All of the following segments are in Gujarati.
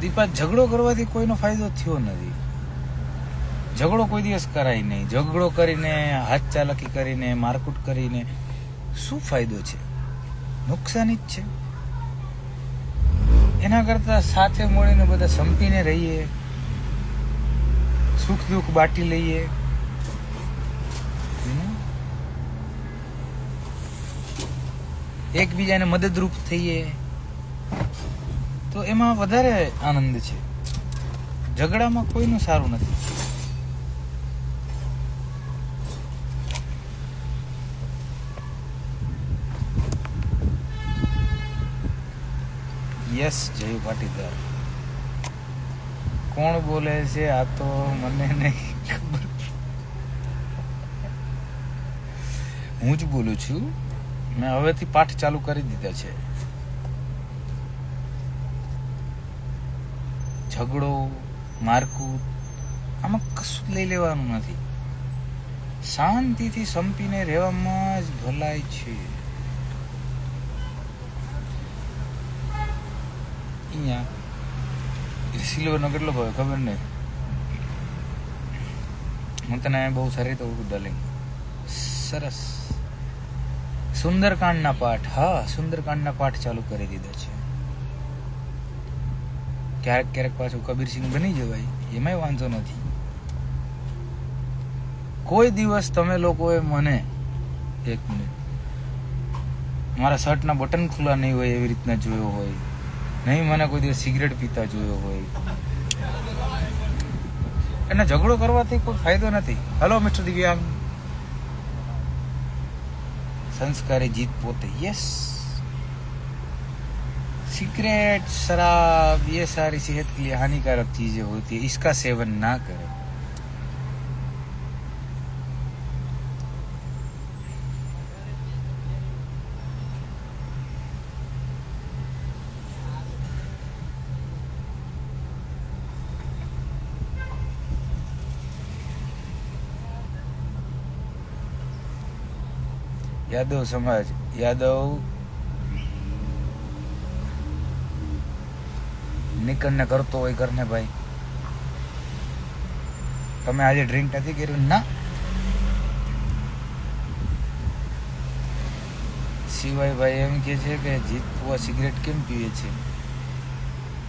દીપા, ઝઘડો કરવાથી કોઈનો ફાયદો થયો નથી. ઝઘડો કોઈ દિવસ કરાય નહીં. ઝઘડો કરીને, હાથ ચાલાકી કરીને, મારકુટ કરીને શું ફાયદો છે? નુકસાની જ છે. એના કરતા સાથે મળીને બધા સંપીને રહીએ, સુખ દુઃખ બાટી લઈએ. એકબીજાને મદદરૂપ થઈએ. તો એમાં વધારે આનંદ છે. ઝઘડામાં કોઈનું સારું નથી. યસ, જય પાટીદાર. કોણ બોલે છે આ તો મને નહીં ખબર. હું જ બોલું છું. મેં હવેથી પાઠ ચાલુ કરી દીધા છે. ઝઘડો, મારકૂટ, આમાં કશું લઈ લેવાનું નથી. શાંતિથી સંપીને રહેવામાં જ ભલાઈ છે. અહીંયા સિલ્વરનો કેટલો ભાવ ખબર નહીં હું તને બહુ સારી રીતે ઓળખું ડાર્લિંગ સરસ. સુંદરકાંડના પાઠ. હા, સુંદરકાંડના પાઠ ચાલુ કરી દીધા છે. ક્યારેક ક્યારેક પાછું કબીરસિંહ બની જવાય, એમાંય વાંધો નથી. કોઈ દિવસ તમે લોકોએ મને, એક મિનિટ મારા શર્ટના બટન ખુલ્લા નહીં હોય એવી રીતના જોયો હોય, નહીં મને કોઈ દિવસ સિગરેટ પીતા જોયો હોય. એને ઝઘડો કરવાથી કોઈ ફાયદો નથી. હલો મિસ્ટર દિવ્યાંગ સંસ્કારી જીત પોતે યસ सिगरेट, शराब, ये सारी सेहत के लिए हानिकारक चीज़ें होती है। इसका सेवन ना करें। यादव समाज, यादव નીકળને કરતો હોય કરને ભાઈ. તમે આજે ડ્રિંક નથી કર્યું? ના. સિવાય ભાઈ એમ કે છે કે જીતવા સિગરેટ કેમ પીવે છે?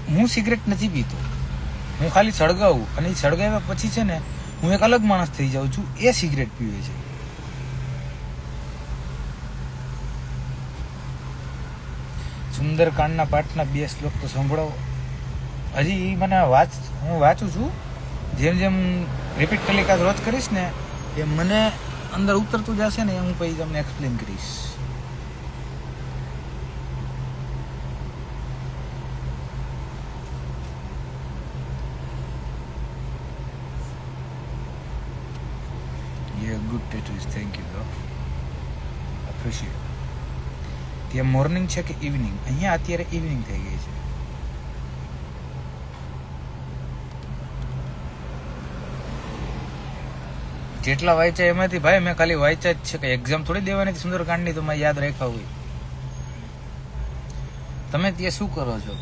હું સિગરેટ નથી પીતો. હું ખાલી સળગાવું અને એ સળગાવ્યા પછી છે ને હું એક અલગ માણસ થઈ જાઉં છું, એ સિગરેટ પીવે છે. સુંદરકાંડના પાઠના બે શ્લોક તો સંભળાવો હજી એ મને વાંચ હું વાંચું છું જેમ જેમ રિપીટ ટેલિકાસ્ટ રોજ કરીશ ને એમ મને અંદર ઉતરતું જશે ને એ હું પછી તમને એક્સપ્લેન કરીશ Yeah, good tattoos. Thank you, bro. Appreciate. ત્યાં મોર્નિંગ છે કે ઇવનિંગ અહીંયા અત્યારે ઇવનિંગ થઈ ગઈ છે જેટલા વાંચ્યા એમાંથી ભાઈ મેં ખાલી વાંચ્યા જ છે કે એક્ઝામ થોડી દેવાની સુંદરકાંડની તો મેં યાદ રાખ્યા હોય. તમે ત્યાં શું કરો છો?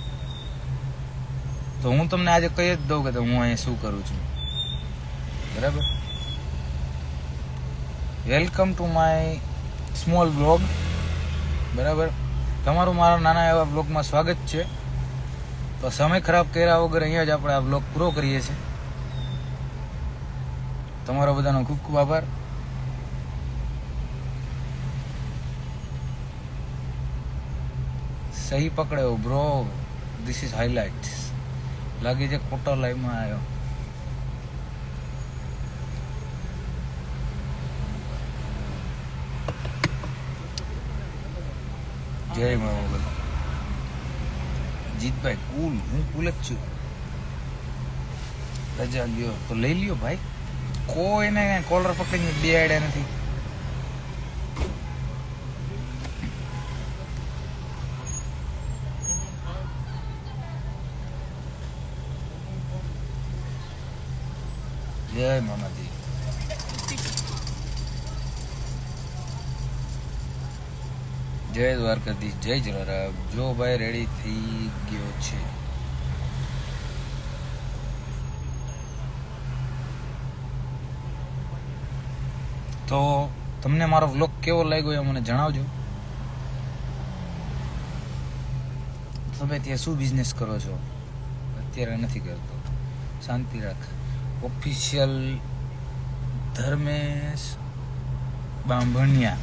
તો હું તમને આજે કહી જ દઉં કે હું અહીંયા શું કરું છું. બરાબર? Welcome to my small blog બરાબર? તમારું મારા નાના એવા બ્લોગમાં સ્વાગત છે. તો સમય ખરાબ કર્યા વગર અહીંયા જ આપણે આ બ્લોગ પૂરો કરીએ છીએ. તમારો બધાનો ખૂબ ખૂબ આભાર. સહી પકડ્યો બ્રો ધીસ ઇઝ હાઇલાઇટ લાગે છે ખોટો લાઈવમાં આવ્યો. જય મહામોગલ જીતભાઈ કુલ હું કુલ જ છું. રજા લ્યો. તો લઈ લ્યો ભાઈ. કોઈને કોલર પકડીને બે નથી. જય મામાજી જય દ્વારકાધીશ, જય જલારામ જો ભાઈ રેડી થઈ ગયો છે. તો તમને મારો વ્લોગ કેવો લાગ્યો એ મને જણાવજો. તમે ત્યાં શું બિઝનેસ કરો છો? અત્યારે નથી કરતો. શાંતિ રાખ. ઓફિશિયલ ધર્મેશ બાંભણિયા.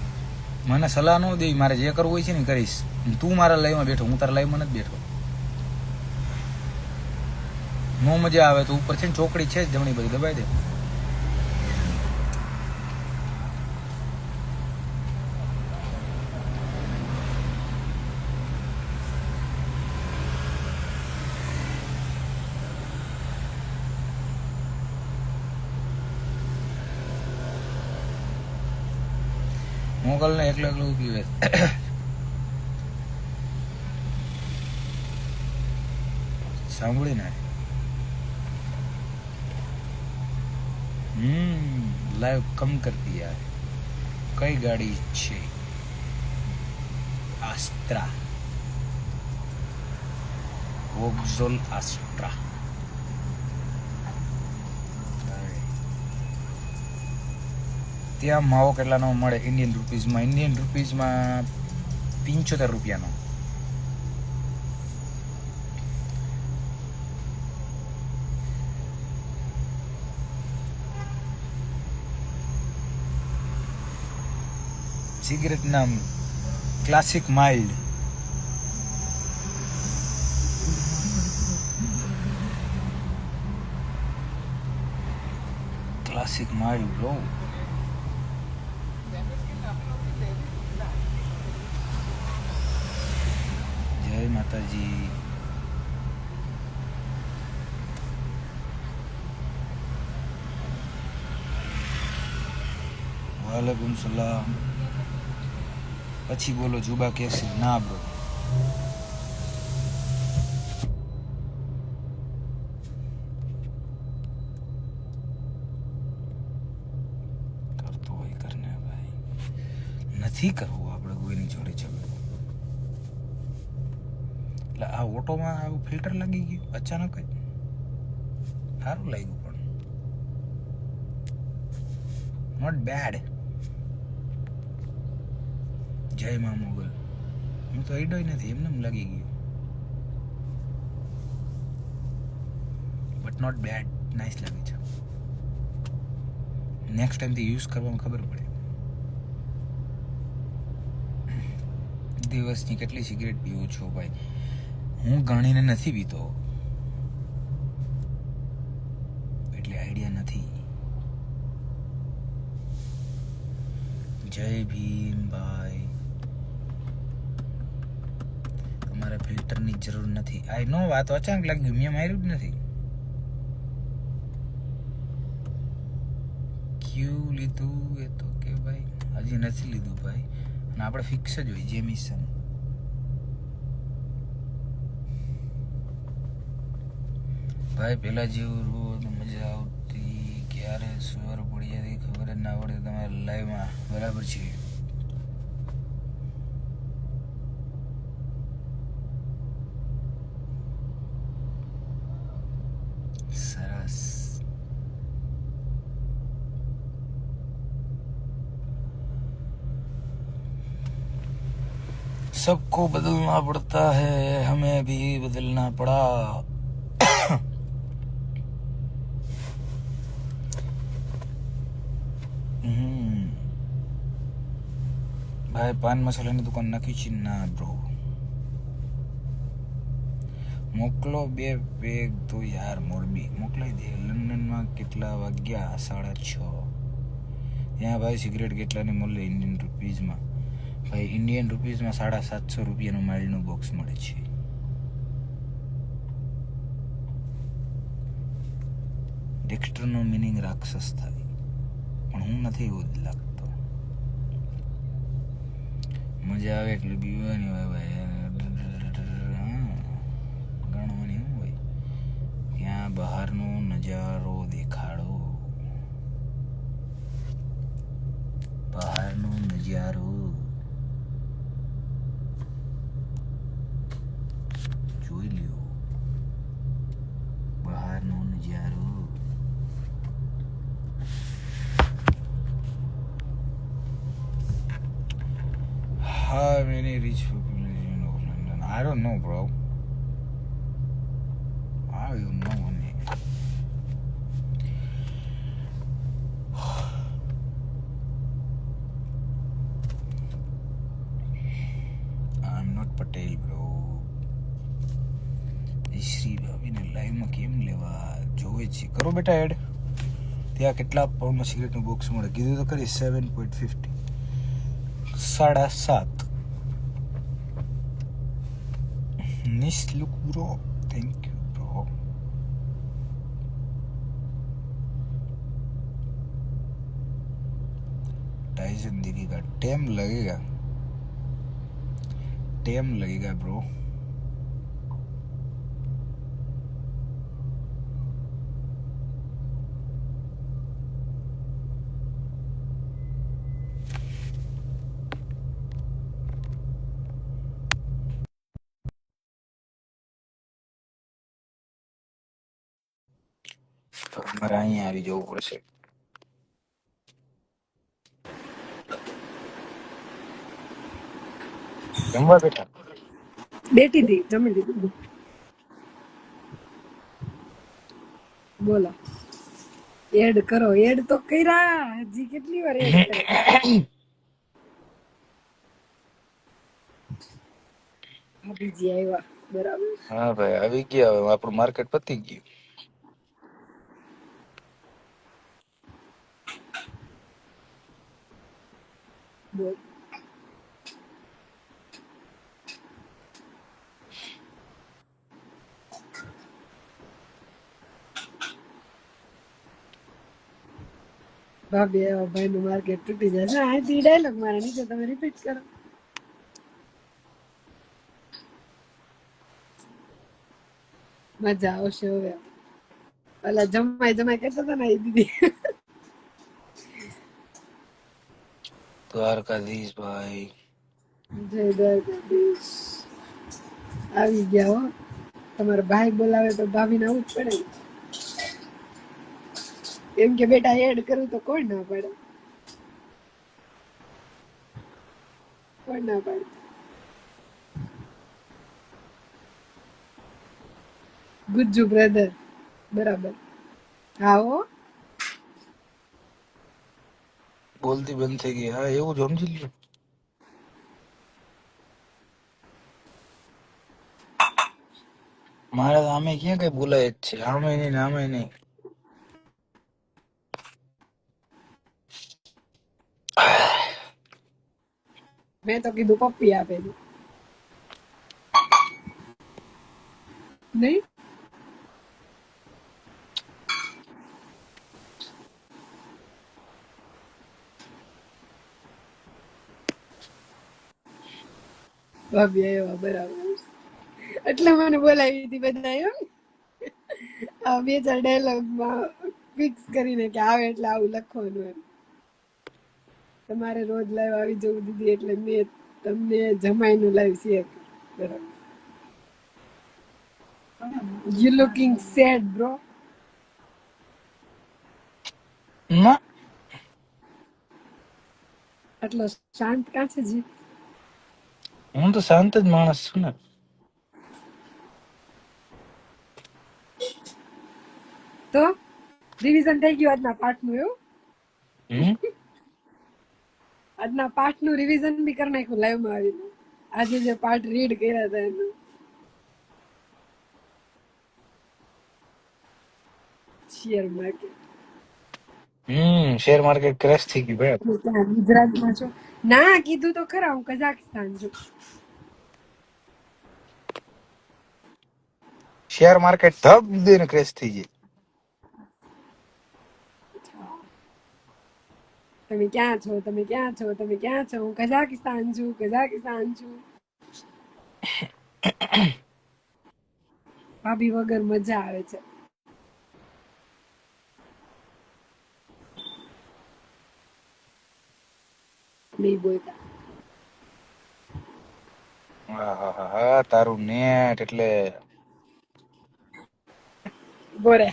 મને સલાહ ન દેવી, મારે જે કરવું હોય છે ને કરીશ. તું મારા લાઈવમાં બેઠો, હું તારા લાઈવમાં નથી બેઠો. નો મજા આવે, તો ઉપર છે ને ચોકડી છે જ જમણી બધી દબાઈ દે. મોગલ ને એકલો એકલું હોય. સાંભળી ને? હમ લાઈવ કમ કરતી યાર. કઈ ગાડી છે? આસ્ત્રા વોક્ઝોલ આસ્ટ્રા ત્યાં માવો કેટલાનો મળે ઇન્ડિયન રૂપીઝમાં ઇન્ડિયન રૂપીઝમાં પંચોતેર રૂપિયાનો સિગરેટ નામ classic mild classic mild bro જય માતાજી. વાલેકુમ સલામ. પછી બોલો જુબા કેસી? ના બ્રો કરતો હોય નથી કરવું આપણે કોઈની જોડે ઝઘડો એટલે આ ઓટોમાં આવું ફિલ્ટર લાગી ગયું, અચાનક જ. સારું લાગ્યું પણ. નોટ બેડ જય મા મોગલ. હું તો અડ્યોય નથી, એમને એમ લાગી ગયું. બટ નોટ બેડ નાઇસ લાગે છે. નેક્સ્ટ ટાઈમથી યુઝ કરવામાં ખબર પડે. દિવસની કેટલી સિગરેટ પીવું છું ભાઈ? હું ગણીને નથી પીતો. એટલે આઈડિયા નથી. જય ભીમભાઈ તમારે ફિલ્ટરની જરૂર નથી. આઈ નો વાત, અચાનક લાગ્યું મેં માર્યું જ નથી. ક્યુ લીધું એ તો કે ભાઈ, હજી નથી લીધું ભાઈ. અને આપણે ફિક્સ જ હોય, જે મિશન ભાઈ પેલા જેવું રોજ મજા આવતી ક્યારે સુવર પડી જતી ખબર જ ના પડે તમારે લાઈવમાં બરાબર છે સરસ सबको बदलना पड़ता है हमें भी बदलना पड़ा ભાઈ પાન મસાલાની દુકાન નાખી છે ના બ્રો મોકલો બે બેગ તો યાર મોરબી મોકલાઈ દે લંડનમાં કેટલા વાગ્યા સાડા છ ત્યાં ભાઈ સિગરેટ કેટલાની મળે ઇન્ડિયન રૂપીઝમાં ભાઈ ઇન્ડિયન રૂપીઝમાં સાડા સાતસો રૂપિયાનું માઇલનું બોક્સ મળે છે ડેક્સ્ટરનો મિનિંગ રાક્ષસ થાય પણ હું નથી એવું લાગતો મજા આવે એટલે પીવાની હોય ભાઈ. ગણવાની શું હોય? ત્યાં બહારનો નજારો દેખાડો? બહારનો નજારો જોઈ લ્યો બહારનો નજારો How many rich people in London? I don't know, bro. I don't know. લાઈવમાં કેમ લેવા? જોવે છે. કરો બેટા એડ ત્યાં કેટલા પાઉન્ડમાં સિગરેટનું બોક્સ મળે? કીધું તો કરી સેવન પોઈન્ટ ફિફ્ટી સાડા સાત. Nicht look, bro. Thank you, bro. टाई ज़िंदगी का टाइम लगेगा टाइम लगेगा ब्रो અહીંયા આવી જવું પડશે. જમવા બેઠા? બેઠી હતી જમી લીધું બોલો. એડ કરો એડ તો કર્યા. હજી કેટલી વાર એડ ભાભીજી આવ્યા બરાબર? હા ભાઈ આવી ગયા હવે. આપણું માર્કેટ પતી ગયું. બોલ ભાભી આવ્યા ભાઈ નું માર્કેટ તૂટી જશે અહીંથી ડાયલોગ મારા નીચે તમે રિપીટ કરો. મજા આવશે હવે. ઓલા જમાઈ જમાઈ કહેતા હતા ને એ દીદી દ્વારકાધીશ ભાઈ. જય દ્વારકાધીશ. આવી ગયા હો. તમારા ભાઈ બોલાવે તો ભાભીને આવું જ પડે એમ કે બેટા એડ કરું તો કોણ ના પાડે. કોણ ના પાડે. ગુજ્જુ બ્રધર બરાબર. હા હો બોલતી બંધ થઈ ગઈ. હા, એવું જ સમજી લીધું મારે આમે ક્યાં કઈ બોલાય જ છે? આમે નહીં નામે નહીં. મેં તો કીધું પપ્પી આપે છે. નહીં? ભાભી આવ્યા બરાબર. એટલે મને બોલાવી હતી બધા એમ. બે ચાર ડાયલોગમાં ફિક્સ કરીને કે આવે એટલે આવું લખવાનું એમ. તમારે રોજ લાઈવ આવી જવું દીધી એટલે મેં તમને જમાઈનું લાઈવ શેર બરાબર. યુ લુકિંગ સેડ બ્રો આટલો શાંત કાં છે જી હું તો શાંત જ માણસ છું ને તો રિવિઝન થઈ ગયું આજના પાઠનું એવું આજના પાઠનું રિવિઝન બી કરી નાખ્યું લાઈવમાં આવીને આજે જે પાઠ રીડ કર્યા હતા એનું શેર માર્કેટ હમ શેર માર્કેટ ક્રેશ થઈ ગયું ભાઈ. ગુજરાતમાં છો ના કીધું તો ખરા હું કઝાકસ્તાન છું. શેર માર્કેટ ધબ દઈને ક્રેશ થઈ જાય તમે ક્યાં છો? તમે ક્યાં છો? તમે ક્યાં છો? હું કઝાકિસ્તાન છું કઝાકિસ્તાન છું. ભાભી વગર મજા આવે છે. બે બોલતા હા તારું નેટ એટલે બોરે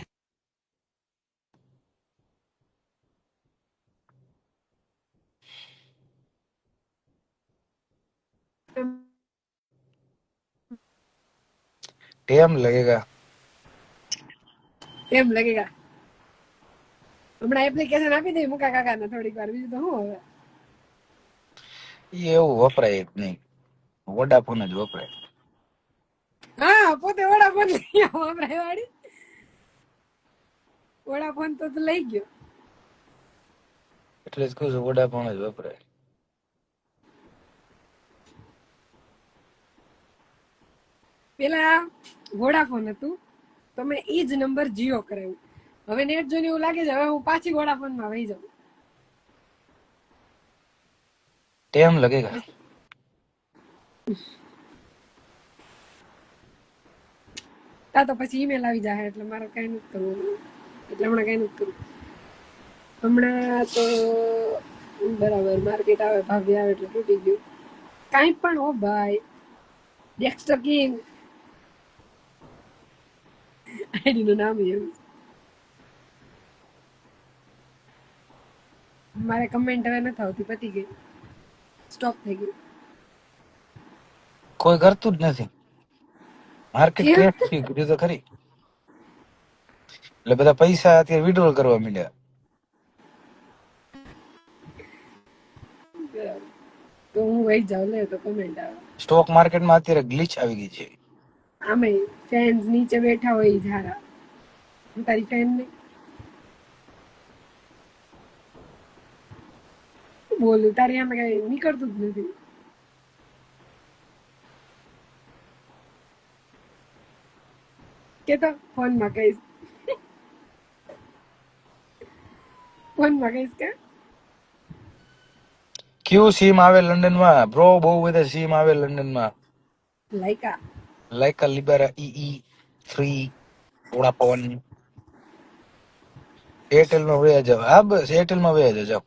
टेम लगेगा ટેમ लगेगा હમણાં એપ્લિકેશન આપી દઈ મુકા કાકાને થોડીક વાર બીજું તો હું હવે? એ એવું વપરાય નહીં. વોડાફોન જ વપરાય. હા પોતે વોડાફોન લઈ વપરાય વાળી. વોડાફોન તો તો લઈ ગયો. એટલે જ કહું છું વોડાફોન જ વપરાય. પેલા વોડાફોન હતું. તો મેં ઈ જ નંબર જીઓ કરાવ્યું. હવે નેટ જોઈને એવું લાગે છે હવે હું પાછી વોડાફોનમાં વહી જાઉં. ટાઈમ लगेगा તા તો પછી ઈમેલ આવી જાય એટલે મારે કઈ નથી કરવું એટલે હમણાં કઈ નથી કરવું હમણાં તો બરાબર માર્કેટ આવે ભાભી આવે એટલે તૂટી ગયું કાંઈ પણ હો ભાઈ ડેક્સ્ટર કિંગ આઈડી નું નામ એવું છે. મારે કમેન્ટ હવે નથી આવતી પતી ગઈ સ્ટોપ થઈ ગયું. કોઈ કરતું જ નથી. માર્કેટ ક્રેશ થઈ ગયું. તો ખરી. એટલે બધા પૈસા અત્યારે વિડ્રોલ કરવા માંડ્યા. તો હું વહી જાઉં લે તો કમેન્ટ આવે. સ્ટોક માર્કેટમાં અત્યારે ગ્લિચ આવી ગઈ છે. આમે ફેન્સ નીચે બેઠા હોય ઝારા. તારી ફેન નહીં બોલું તારે આમે કઈ નીકળતું જ નથી. કે તો ફોનમાં કહીશ. ફોનમાં કહીશ કે? ક્યુ સીમ આવે લંડનમાં બ્રો બહુ બધા સીમ આવે લંડનમાં લાઈકા. લાઈકા લિબારા ઈ થ્રી વોડાફોન. એરટેલમાં વયા જાવ હા બસ એરટેલમાં વયા જાવ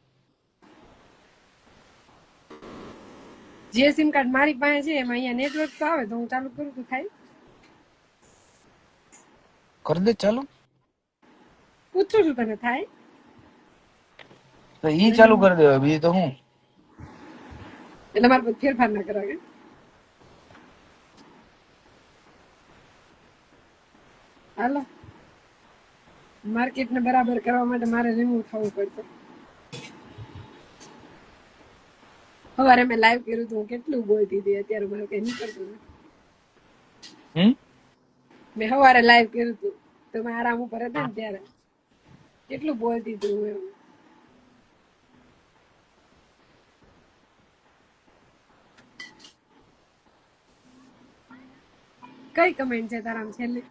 જે સિમ કાર્ડ મારી પાસે છે એમાં અહીંયા નેટવર્ક તો આવે તો હું ચાલુ કરું તો થાય. કર દે ચાલુ. પૂછું છું તને થાય? તો ઈ ચાલુ કરી દેવાય બીજું તો હું? એટલે મારે ફેરફાર ના કરાવે. હાલો. માર્કેટ ને બરાબર કરવા માટે મારે રિમૂવ થવું પડશે. સવારે મેં લાઈવ કર્યું હું કેટલું બોલતી હતી અત્યારે મારે કઈ નહીં કરતું હમ? મેં સવારે લાઈવ કર્યું હતું. તો મેં આરામ ઉપર હતા ને ત્યારે. કેટલું બોલતી હતી હું એમ. કઈ કમેન્ટ છે તારામ છેલ્લી?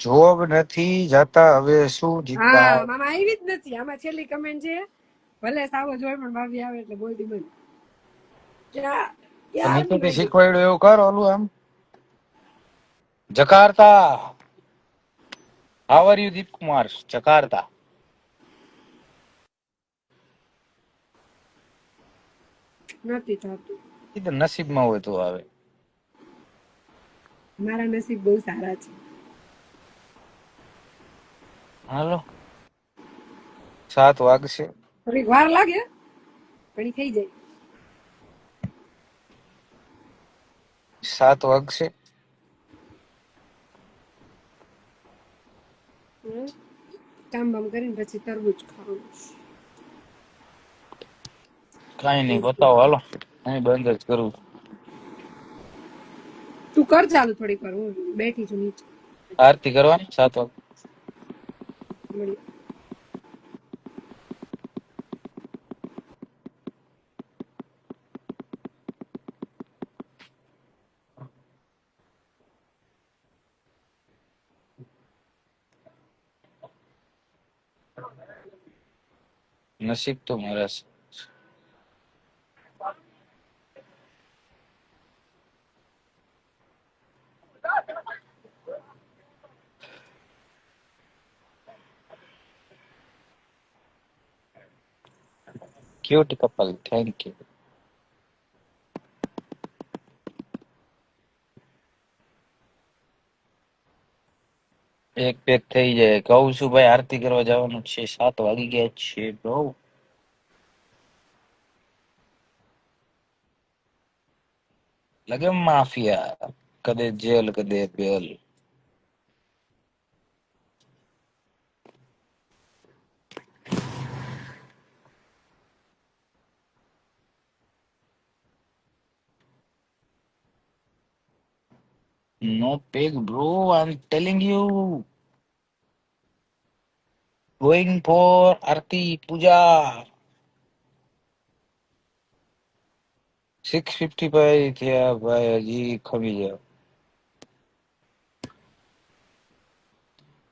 જોબ નથી જતા હવે શું હા જીતવા? મામા આવી જ નથી. આમાં છેલ્લી કમેન્ટ છે. ભલે સાવ જોઈ પણ ભાભી આવે એટલે બોલતી બંધ શીખવાડ્યું એવું કર ઓલું એમ. Jakarta. How are you Deep Kumar Jakarta. નથી થતું. નસીબમાં હોય તો આવે. મારા નસીબ બહુ સારા છે. હાલો. સાત વાગશે. થોડીક વાર લાગે પણ થઈ જાય. સાત વાગશે છે. કામ બામ કરીને પછી તરબૂચ ખાવાનું. કઈ નહીં બતાવો હાલો. અહીં બંધ જ કરું. તું કર ચાલુ થોડીક વાર હું બેઠી છું નીચે. આરતી કરવાની સાત વાગે. મળીએ. નસીબ તો મારા છે. ક્યુટ કપલ થેન્ક યુ એક પેક થઈ જાય. કહું છું ભાઈ, આરતી કરવા જવાનું છે. સાત વાગી ગયા છે બ્રો લગે માફિયા કદે jail કદે bail No pig, bro. I'm telling you. Going for Arti Puja. 655 થયા ભાઈ, હજી ખમી જાવ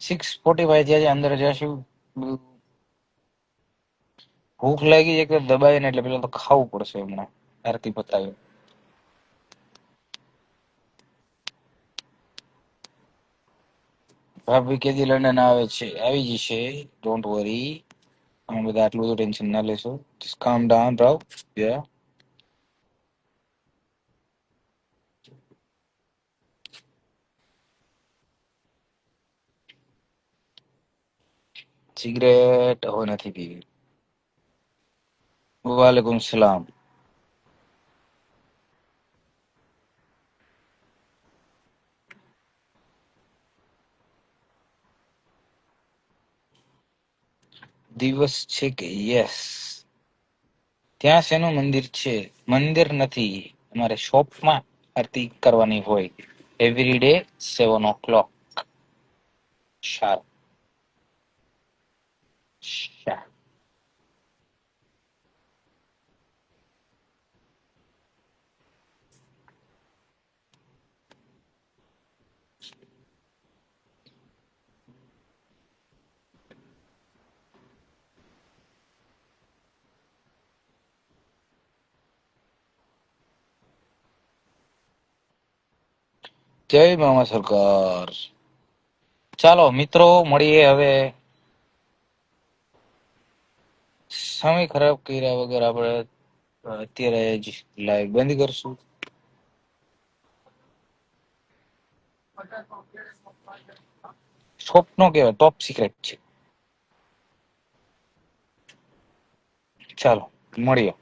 સિક્સ ફોર્ટી ફાઈવ થયા છે, અંદર જશું. ભૂખ લાગી છે કે દબાઈને એટલે પેલા તો ખાવું પડશે હમણાં, આરતી પતાવી. ભાભી કેદી લંડન આવે છે, આવી જશે ડોન્ટ વરી અમે બધા આટલું બધું ટેન્શન ના લેશો. કામ ડાઉન રાવ યા સિગરેટ હવે નથી પીવી વાલેકુમ સલામ દિવસ છે કે? યસ ત્યાં શેનું મંદિર છે? મંદિર નથી. અમારે શોપમાં આરતી કરવાની હોય. Every day seven o'clock sharp sharp જય મામા સરકાર ચાલો મિત્રો મળીએ હવે સમય ખરાબ કર્યા વગર આપણે અત્યારે જ લાઈવ બંધ કરશું. સ્વપ્નો કેવાય ટોપ સિક્રેટ છે. ચાલો, મળીએ.